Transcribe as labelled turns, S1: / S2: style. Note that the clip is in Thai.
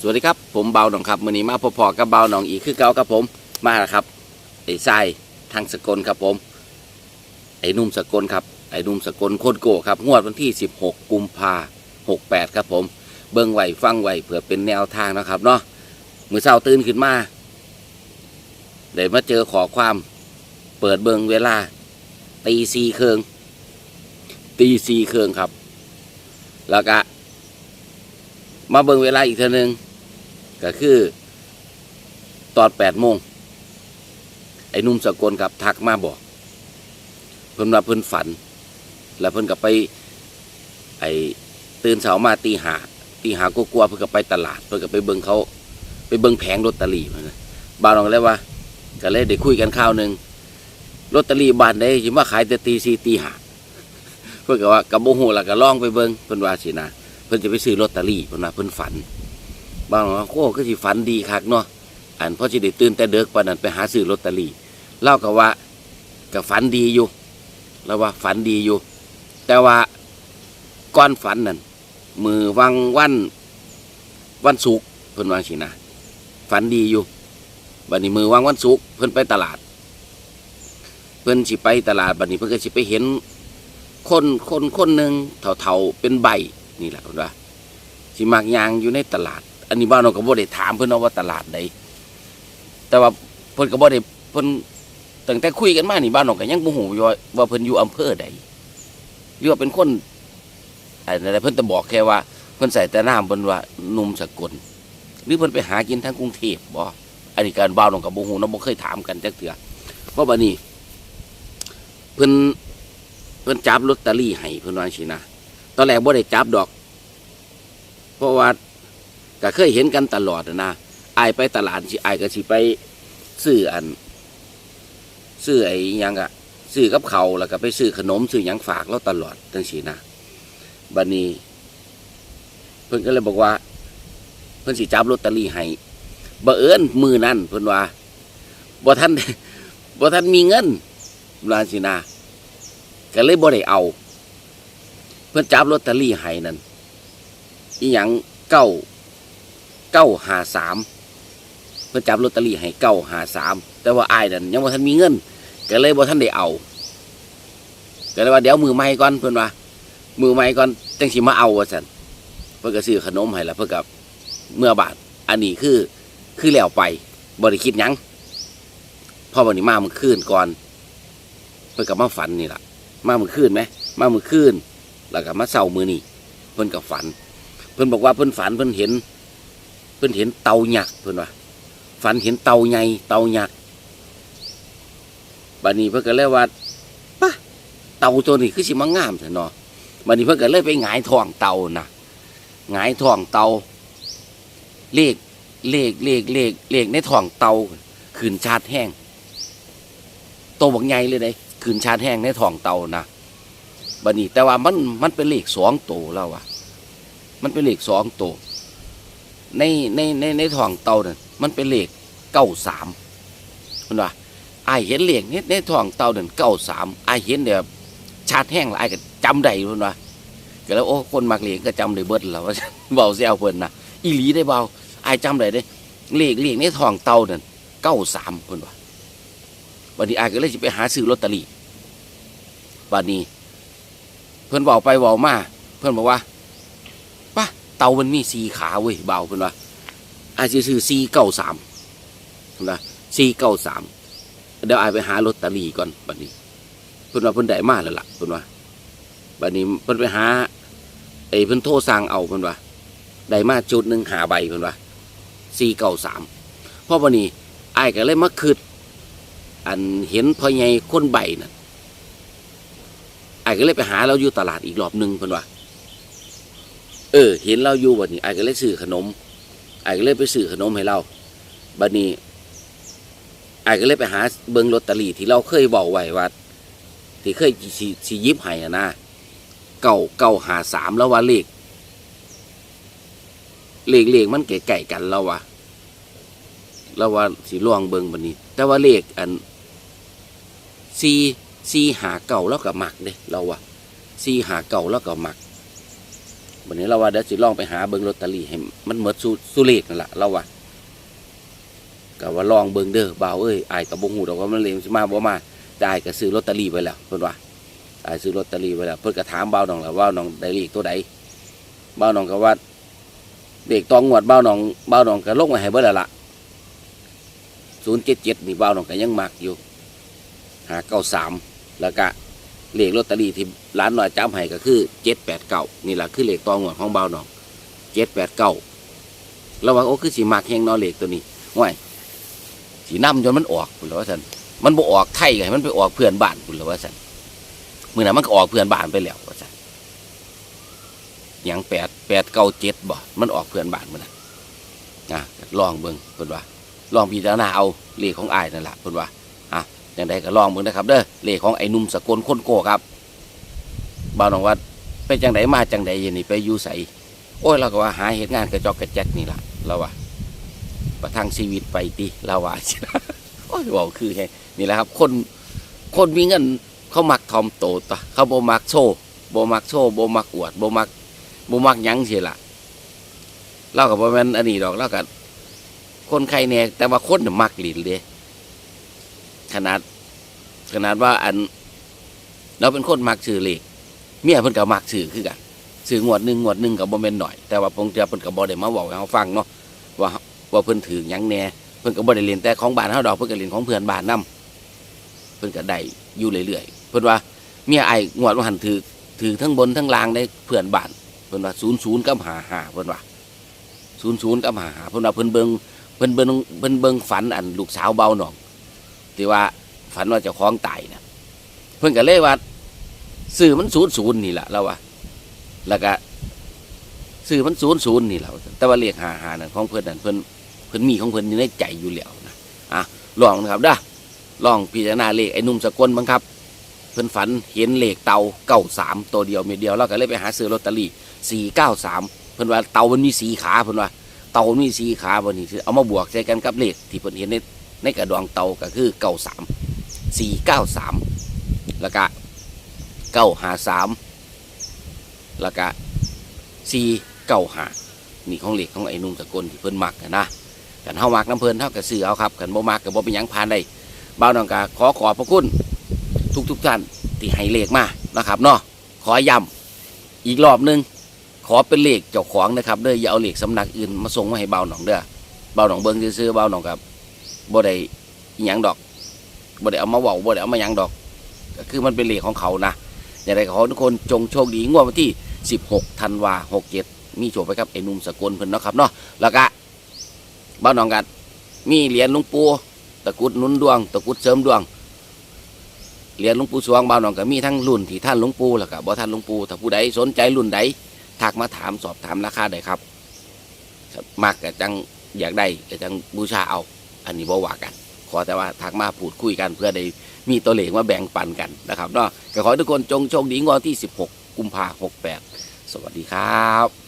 S1: สวัสดีครับผมเบาหนองครับมือนี้มาพอๆกับเบาหนองอีกคือเก่าครับผมมาแล้วครับไอ้ทรายทางสกลครับผม ไอ้นุ่มสกลครับไอ้นุ่มสกลโคตรโกครับงวดวันที่ 16 กุมภา68ครับผม เบิ่งไหวฟังไหวเผื่อเป็นแนวทางนะครับเนาะมือเช้าตื่นขึ้นมาเดี๋ยวมาเจอขอความเปิดเบิงเวลา ตีสีเคืองตีสีเคืองครับ แล้วก็มาเบิงเวลาอีกเท่านึง ก็คือตอนแปดโมงไอ้นุ่มสกลครับทักมาบอกเพิ่นว่าเพิ่นฝัน แล้วเพิ่นก็ไป ไอ้ตื่นเช้ามาตีหาตีหากลัวๆเพิ่นก็ไปตลาด เพิ่นก็ไปเบิ่งเขา ไปเบิ่งแผงลอตเตอรี่มันบ้านเราก็เลยว่า ก็เลยได้คุยกันข้าวหนึ่งลอตเตอรี่บ้านใดสิมาขายแต่ตีสี่ตีห้าเพิ่นก็ว่ากับโมโหล่ะก็ล่องไปเบิ่งเพิ่นว่าสินะเพิ่นจะไปซื้อลอตเตอรี่เพิ่นว่าเพิ่นฝัน บางว่าโอ้ก็สิฝันดีคักเนาะอันเพราะสิได้ตื่นแต่เด็กปานนั้นไปหาซื้อลอตเตอรี่เล่าก็ว่าก็ฝันดีอยู่แล้วว่าฝันดีอยู่ แต่ว่าก่อนฝันนั่นมือวังวันวันศุกร์เพิ่นว่าสินะฝันดีอยู่บัดนี้มือวังวันศุกร์เพิ่นไปตลาด เพิ่นสิไปตลาดบัดนี้เพิ่นก็สิไปเห็นคนคนคนหนึ่งเฒ่าๆเป็นใบนี่แหละว่าสิมักยางอยู่ในตลาด อันนี้บ้านเราก็บ่ได้ถามเพิ่นเนาว่าตลาดใดแต่ว่าเพิ่นก็บ่ได้เพิ่นตั้งแต่คุยกันมานี่บ้านเราก็ยังบ่ฮู้ว่าว่าเพิ่นอยู่อำเภอใดหรือว่าเป็นคนอะไรเพิ่นจะบอกแค่ว่าเพิ่นใส่แต่น้ำเพิ่นว่าหนุ่มสกลหรือเพิ่นไปหากินทางกรุงเทพบ่อันนี้การบ้านเราก็บ่ฮู้เนาบ่เคยถามกันจักเทื่อเพราะบัดนี้เพิ่นเพิ่นจับลอตเตอรี่ให้เพิ่นว่าจังซี่นะตอนแรกบ่ได้จับดอก เพราะว่า ก็เคยเห็นกันตลอดอะนะอายไปตลาดสิอายก็สิไปซื้ออันซื้อไอ้ยังอะซื้อกับเขาแล้วก็ไปซื้อขนมซื้อยังฝากเราตลอดจังซี่นะบัดนี้เพิ่นก็เลยบอกว่า เพิ่นสิจับลอตเตอรี่ให้บ่เอิญมือนั่นเพิ่นว่าบ่ทันบ่ทันมีเงินว่าสินะก็เลยบ่ได้เอา เพื่อนจับลอตเตอรี่ให้นั่นอีหยังเก้า เก้าหาสามเพื่อจับลอตเตอรี่ให้เก้าหาสามแต่ว่าอายนั่นยังบ่าทันมีเงินก็เลยบ่ทันได้เอาก็เลยว่าเดี๋ยวมือใหม่ก่อนเพื่อนว่ามือใหม่ก่อนจังสิมาเอาว่าซั่นเพื่อก็ซื้อขนมให้ล้วเพื่อกับเมื่อบาทอันนี้คือคือแล้วไปบ่ได้คิดยังพ่อวันนี้มามื่อคืนก่อนเพื่อกับมาฝันนี่ละมาเมื่อคืนไหมมาเมื่อคืนแล้วก็มาเศร้ามือนี่เพิ่นก็ฝัน เพิ่อนบอกว่าเพิ่อนฝันเพิ่อนเห็น เพิ่นเห็นเตาหยักเพิ่นว่าฝันเห็นเตาใหญ่เตาหยักบัดนี้เพิ่นก็เลยว่าปะเตาตัวนี้คือสิมางามแท้เนาะบัดนี้เพิ่นก็เลยไปหงายท้องเตานะหงายท้องเตาเลขเลขเลขเลขเลขในท้องเตาขืนชาดแห้งโตบักใหญ่เลยเด้ขืนชาดแห้งในท้องเตานะบันนี้แต่ว่ามันมันเป็นเลขสองโตแล้ววะมันเป็นเลขสองโตว ในในในในท้องเตาเนี่ยมันเป็นเลขเก้าสามมันว่าไอเห็นเลขนี้ในท้องเตาเนี่ยเก้าสามไอเห็นเดี๋ยวชาติแห้งละไอก็จำได้มันว่าก็แล้วโอ้คนมักเลขก็จำได้เบิดแล้วว่าเบาเซลเพิ่นนะอีหลีได้เบาไอจำได้เด้เลขเลขในท้องเตาเนี่ยเก้าสามเพิ่นว่าบันนี้ไอก็เลยจะไปหาซื้อลอตเตอรี่บัดนี้ เพื่อนบอกไปบอกมา เพื่อนบอกว่า เตามันมีสีขาเว้ยเบาเพื่อนว่าอาจจะซื้อสีเก้าสามนะสีเก้าสามเดี๋ยวอายไปหาลอตเตอรี่ก่อนบัดนี้เพื่นว่าเพื่นได้มาแล้วล่ะเพื่นว่าบัดนี้เพื่นไปหาไอ้เพื่นโทรสั่งเอาเพื่นว่าได้มาจุดหนึ่งหาใบเพื่นว่าสีเก้าสามเพราะวันนี้อายก็เลยมาคืดอันเห็นพ่อใหญ่คนใบน่ะไอ้ก็เลยไปหาเราอยู่ตลาดอีกรอบหนึ่งเพิ่นว่า ออ เห็นเราอยู่บัดนี้ไอ้ก็เลยซื้อขนมไอ้ก็เลยไปซื้อขนมให้เราบัดนี้ไอ้ก็เลยไปหาเบิงลอตเตอรี่ที่เราเคยบอกไว้ว่าที่เคยสิสิหยิบให้อะนะเก่าเก่าหาสามแล้วว่าเลขเลขเลขมันไก่กันแล้วว่าแล้วว่าสิล่วงเบิงบัดนี้ แต่ว่าเลขอันสี่ซีหาเก่าแล้วก็หมักเด้เราว่าซีหาเก่าแล้วก็หมัก วันนี้เราว่าเดี๋ยวสิลองไปหาเบิ่งลอตเตอรี่ให้มันหมดสุสุเลขนั่นแหละเราว่าก็ว่าลองเบิ่งเด้อบ่าวเอ้ยไอายกับบ่ฮู้ดอกว่ามันเลมสิมาบ่มาแต่ายก็ซื้อลอตเตอรี่ไว้แล้วเพิ่อนว่าอายซื้อลอตเตอรี่ไว้แล้วเพิ่อนก็ถามบ่าวน้องแล้วว่าน้องได้เลขตัวใดบ่าวน้องก็ว่าเลขตองงวดบ่าวน้องบ่าวน้องก็ลงไว้ให้เบิดแล้วล่ะ077นี่บ่าวน้องก็ยังมักอยู่593แล้วก็ เลขลอตเตอรี่ที่ร้านหน่อยจำให้ก็คือเจ็ดแปดเก้านี่แหละคือเลขตองหวดของเบาหนองเจ็ดแปดเก้าระวังโอ้คือสีมากแหงนอเลขตัวนี้ห่วยสีน้ำจนมันออกคุณหรือว่าสันมันบ่ออกไทยไงมันไปออกเพื่อนบ้านคุณหรือว่าสันมื่อนั้นมันก็ออกเพื่อนบ้านไปแล้วว่าสันหยังแปดแปดเก้าเจ็ดบ่ มันออกเพื่อนบ้านมื่อนั้นนะลองเบิ่งเพิ่นว่าลองพิจารณาเอาเลขของอายนั่นแหละเพิ่นว่า อย่างใดก็ลองเบิ่งนะครับเด้อเลขของไอ้นุ่มสกลคนโกครับบ่าวน้องวัดไปจังไดมาจังไดเย็นนี่ไปอยู่ใสโอ้ยเราก็ว่าหาเหตุงานกระจอกกระแจกนี่ล่ะเราว่าประทังชีวิตไปติเราว่าโอ้ยบอกคือไงนี่แหละครับ คนคนมีเงินเขามักทอมโตตะเขาโบมักโชว์บ่มักโชว์บ่มักอวดโบมักโบมักยั้งเสิล่ะเราก็บ่แม่นอันนี้ดอกเราก็คนใครแน่แต่ว่าคนมักหลินเลย ขนาด ขนาดว่าอัน เราเป็นคนมักซื้อเลขเมียเพิ่นก็มักซื้อคือกันซื้องวดหนึ่งงวดหนึ่งกับบ่แม่นหน่อย แต่ว่าพงเจ้าเพิ่นก็บ่ได้มาบอกให้เราฟังเนาะว่าว่าเพิ่นถือหยังแหน่เพิ่นก็บ่ได้เรียนแต่ของบ้านเฮาดอกเพิ่นก็เรียนของเพื่อนบ้านนํเพิ่นก็ได้อยู่เรื่อยๆเพิ่นว่าเมียไอ้งวดว่าหันถือถือทั้งบนทั้งล่างได้เพื่อนบ้านเพิ่นว่า00กับ55เพิ่นว่า00กับ55เพิ่นว่าเพิ่นเบิ่งเพิ่นเบิ่งเพิ่นเบิ่งฝันอันลูกสาวเบาหนอง ที่ว่าฝันว่าเจะคล้าของตายนะเพิ่นก็เลยว่าสื่อมันศูนย์ศูนย์นี่แหละเราว่าแล้วก็สื่อมันศูนย์ศูนย์นี่แหละแต่ว่าเรียกหาหานั่นของเพิ่อนนั่นเพิ่อนเพิ่อนมีของเพิ่อนอยู่ในใจอยู่แล้วนะอะลองนะครับเด้อลองพิจารณาเลขไอ้หนุ่มสกลบ้างครับ เพิ่อนฝันเห็นเลขเตาเก้าสามตัวเดียวเม็ดเดียวแล้วก็เลยไปหาซื้อลอตเตอรี่สี่เก้าสามเพิ่อนว่าเตามันมีสีขาเพิ่อนว่าเตามันมีสีขาบนนี้เอามาบวกใส่กันกับเลขที่เพิ่อนเห็นใน ในกระดวงเตาก็คือเก้าสามสี่เก้าสามแล้วก็เก้าหาสามแล้วก็สี่เก้าหานี่ของเหล็กของไอ้นุ่งสกลที่เพิ่นมักนะกันเฮามักน้ำเพิ่นเท่ากับซื้อเอาครับกันบ่มักกับบ่เป็นยังผ่านได้บ่าวน้องกาขอขอบพระคุณทุกทุกท่านที่ให้เลขมานะครับเนาะขอย้ำอีกรอบหนึงขอเป็นเลขเจ้าของนะครับเด้ออย่าเอาเลขสำนักอื่นมาส่งมาให้บ่าวนองเด้อบ่าวนองเบิ่งซื่อๆบ่าวนองกับ บ่ได้หยังดอกบ่ได้เอามาเว้าบ่ได้เอามาหยังดอก ก็คือมันเป็นเลขของเขานะอย่างไรก็ขอทุกคนจงโชคดีงวดวันที่ 16ธันวา67 มีโชคไปครับไอ้หนุ่มสกลเพิ่นเนาะครับเนาะแล้วก็บ้านน้องกันมีเหรียญหลวงปู่ตะกุดนุนดวง ตะกุดเสริมดวงเหรียญหลวงปู่สวงบ้านน้องก็มีทั้งรุ่นที่ท่านหลวงปู่แล้วก็บ่ท่านหลวงปู่ถ้าผู้ใดสนใจรุ่นใดทักมาถามสอบถามราคาได้ครับมักก็จังอยากได้ก็จังบูชาเอา อันนี้บ่ว่ากัน ขอแต่ว่าทักมาพูดคุยกันเพื่อได้มีตัวเลขมาแบ่งปันกันนะครับเนาะก็ขอให้ทุกคนจงโชคดีงวดที่ 16 กุมภาพันธ์68 สวัสดีครับ